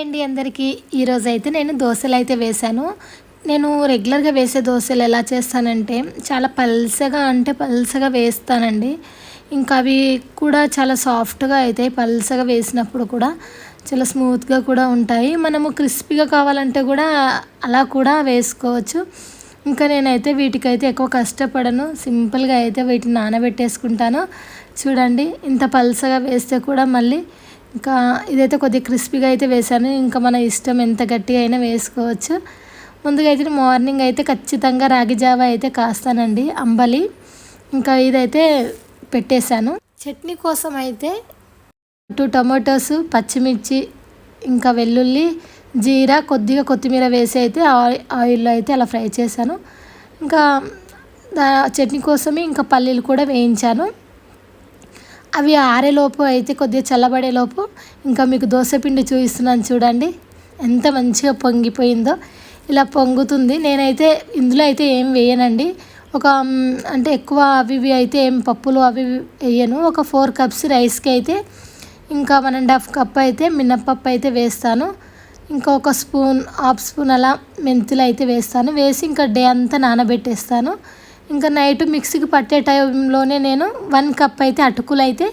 అండి అందరికీ? ఈరోజు అయితే నేను దోశలు అయితే వేశాను. నేను రెగ్యులర్గా వేసే దోశలు ఎలా చేస్తానంటే చాలా పల్సగా అంటే పల్సగా వేస్తానండి. ఇంకా అవి కూడా చాలా సాఫ్ట్గా అవుతాయి పల్సగా వేసినప్పుడు కూడా చాలా స్మూత్గా కూడా ఉంటాయి. మనము క్రిస్పీగా కావాలంటే కూడా అలా కూడా వేసుకోవచ్చు. ఇంకా నేనైతే వీటికైతే ఎక్కువ కష్టపడను. సింపుల్గా అయితే వీటిని నానబెట్టేసుకుంటాను. చూడండి ఇంత పల్సగా వేస్తే కూడా మళ్ళీ ఇంకా ఇదైతే కొద్దిగా క్రిస్పీగా అయితే వేసాను ఇంకా మన ఇష్టం ఎంత గట్టిగా అయినా వేసుకోవచ్చు. ముందుగా అయితే మార్నింగ్ అయితే ఖచ్చితంగా రాగి జావ అయితే కాస్తానండి అంబలి. ఇంకా ఇదైతే పెట్టేశాను. చట్నీ కోసం అయితే టూ టమాటోస్ పచ్చిమిర్చి ఇంకా వెల్లుల్లి జీరా కొద్దిగా కొత్తిమీర వేసి అయితే ఆయిల్లో అయితే అలా ఫ్రై చేశాను. ఇంకా చట్నీ కోసమే ఇంకా పల్లీలు కూడా వేయించాను. అవి ఆరేలోపు అయితే కొద్దిగా చల్లబడేలోపు ఇంకా మీకు దోశపిండి చూపిస్తున్నాను చూడండి. ఎంత మంచిగా పొంగిపోయిందో. ఇలా పొంగుతుంది. నేనైతే ఇందులో అయితే ఏం వేయనండి. ఒక అంటే ఎక్కువ అవి ఇవి అయితే ఏం పప్పులు అవి వేయను. ఒక ఫోర్ కప్స్ రైస్కి అయితే ఇంకా వన్ అండ్ హాఫ్ కప్ అయితే మినప్పప్పు అయితే వేస్తాను. ఇంకా ఒక స్పూన్ హాఫ్ స్పూన్ అలా మెంతులు అయితే వేస్తాను. వేసి ఇంకా డే అంతా నానబెట్టేస్తాను. ఇంకా నైట్ మిక్సీకి పట్టే టైంలోనే నేను వన్ కప్ అయితే అటుకులు అయితే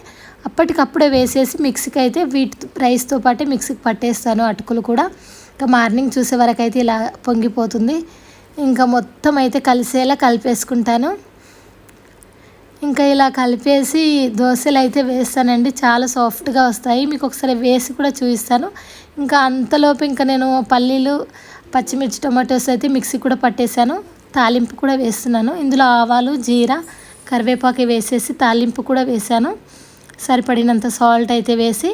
అప్పటికప్పుడే వేసేసి మిక్సీకి అయితే వీటి రైస్తో పాటే మిక్సీకి పట్టేస్తాను అటుకులు కూడా. ఇంకా మార్నింగ్ చూసే వరకు అయితే ఇలా పొంగిపోతుంది. ఇంకా మొత్తం అయితే కలిసేలా కలిపేసుకుంటాను. ఇంకా ఇలా కలిపేసి దోశలు అయితే వేస్తానండి. చాలా సాఫ్ట్గా వస్తాయి. మీకు ఒకసారి వేసి కూడా చూపిస్తాను. ఇంకా అంతలోపు ఇంకా నేను పల్లీలు పచ్చిమిర్చి టొమాటోస్ అయితే మిక్సీ కూడా పట్టేశాను. తాలింపు కూడా వేస్తున్నాను. ఇందులో ఆవాలు జీరా కరివేపాకు వేసేసి తాలింపు కూడా వేసాను సరిపడినంత సాల్ట్ అయితే వేసి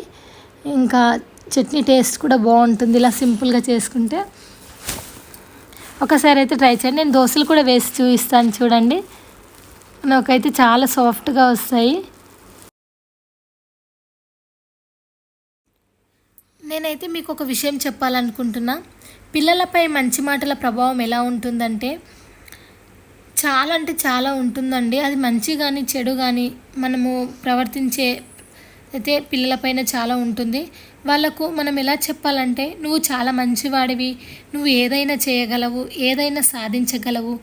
ఇంకా చట్నీ టేస్ట్ కూడా బాగుంటుంది ఇలా సింపుల్గా చేసుకుంటే. ఒకసారి అయితే ట్రై చేయండి. నేను దోశలు కూడా వేసి చూపిస్తాను చూడండి. నాకైతే చాలా సాఫ్ట్గా వస్తాయి. నేనైతే మీకు ఒక విషయం చెప్పాలనుకుంటున్నా. పిల్లలపై మంచి మాటల ప్రభావం ఎలా ఉంటుందంటే చాలా అంటే చాలా ఉంటుందండి. అది మంచి కానీ చెడు కానీ మనము ప్రవర్తించే అయితే పిల్లలపైన చాలా ఉంటుంది. వాళ్ళకు మనం ఎలా చెప్పాలంటే నువ్వు చాలా మంచివాడివి నువ్వు ఏదైనా చేయగలవు ఏదైనా సాధించగలవు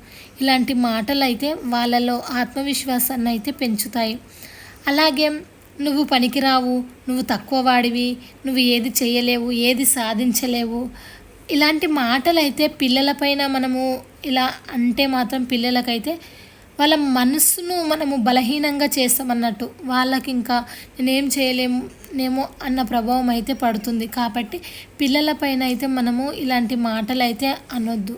ఇలాంటి మాటలు అయితే వాళ్ళలో ఆత్మవిశ్వాసాన్ని అయితే పెంచుతాయి. అలాగే నువ్వు పనికిరావు నువ్వు తక్కువ వాడివి నువ్వు ఏది చేయలేవు ఏది సాధించలేవు ఇలాంటి మాటలు అయితే పిల్లలపైన మనము ఇలా అంటే మాత్రం పిల్లలకైతే వాళ్ళ మనసును మనము బలహీనంగా చేస్తామన్నట్టు వాళ్ళకి ఇంకా నేనేం నేమో అన్న ప్రభావం అయితే పడుతుంది. కాబట్టి పిల్లలపైన అయితే మనము ఇలాంటి మాటలు అయితే అనొద్దు.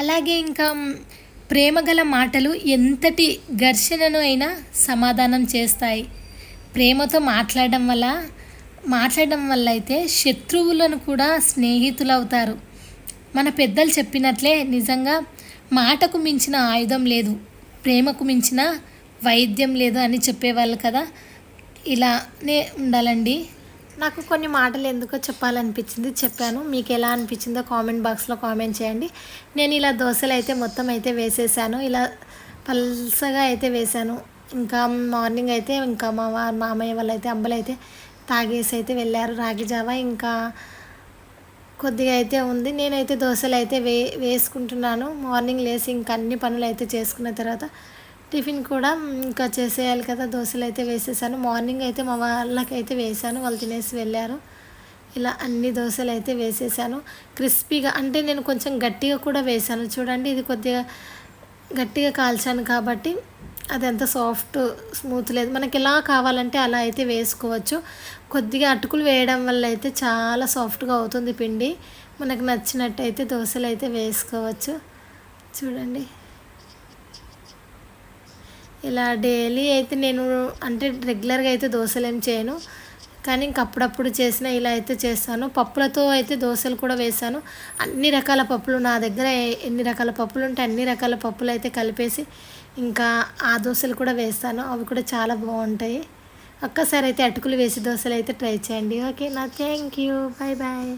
అలాగే ఇంకా ప్రేమగల మాటలు ఎంతటి ఘర్షణను అయినా సమాధానం చేస్తాయి. ప్రేమతో మాట్లాడడం వల్ల మాట్లాడడం వల్ల అయితే శత్రువులను కూడా స్నేహితులవుతారు. మన పెద్దలు చెప్పినట్లే నిజంగా మాటకు మించిన ఆయుధం లేదు ప్రేమకు మించిన వైద్యం లేదు అని చెప్పేవాళ్ళు కదా. ఇలానే ఉండాలండి. నాకు కొన్ని మాటలు ఎందుకో చెప్పాలనిపించింది చెప్పాను. మీకు ఎలా అనిపించిందో కామెంట్ బాక్స్లో కామెంట్ చేయండి. నేను ఇలా దోశలు అయితే మొత్తం అయితే వేసేసాను. ఇలా పల్సగా అయితే వేశాను ఇంకా మార్నింగ్ అయితే ఇంకా మా మామయ్య వాళ్ళు అయితే అంబలు అయితే తాగేసి అయితే వెళ్ళారు రాగి జావా. ఇంకా కొద్దిగా అయితే ఉంది. నేనైతే దోశలు అయితే వే వేసుకుంటున్నాను. మార్నింగ్ లేచి ఇంకా అన్ని పనులు అయితే చేసుకున్న తర్వాత టిఫిన్ కూడా ఇంకా చేసేయాలి కదా. దోశలు అయితే వేసేసాను. మార్నింగ్ అయితే మా వాళ్ళకైతే వేసాను. వాళ్ళు తినేసి వెళ్ళారు. ఇలా అన్ని దోశలు అయితే వేసేసాను. క్రిస్పీగా అంటే నేను కొంచెం గట్టిగా కూడా వేసాను. చూడండి ఇది కొద్దిగా గట్టిగా కాల్చాను కాబట్టి అది ఎంత సాఫ్ట్ స్మూత్ లేదు. మనకి ఎలా కావాలంటే అలా అయితే వేసుకోవచ్చు. కొద్దిగా అటుకులు వేయడం వల్ల అయితే చాలా సాఫ్ట్గా అవుతుంది పిండి. మనకు నచ్చినట్టయితే దోశలు అయితే వేసుకోవచ్చు. చూడండి. ఇలా డైలీ అయితే నేను అంటే రెగ్యులర్గా అయితే దోశలు ఏం చేయను. కానీ ఇంక అప్పుడప్పుడు చేసిన ఇలా అయితే చేస్తాను. పప్పులతో అయితే దోశలు కూడా వేసాను. అన్ని రకాల పప్పులు నా దగ్గర ఎన్ని రకాల పప్పులు ఉంటే అన్ని రకాల పప్పులు అయితే కలిపేసి ఇంకా ఆ దోశలు కూడా వేస్తాను. అవి కూడా చాలా బాగుంటాయి. ఒక్కసారి అయితే అటుకులు వేసి దోశలు అయితే ట్రై చేయండి. ఓకే నా థ్యాంక్ యూ. Bye bye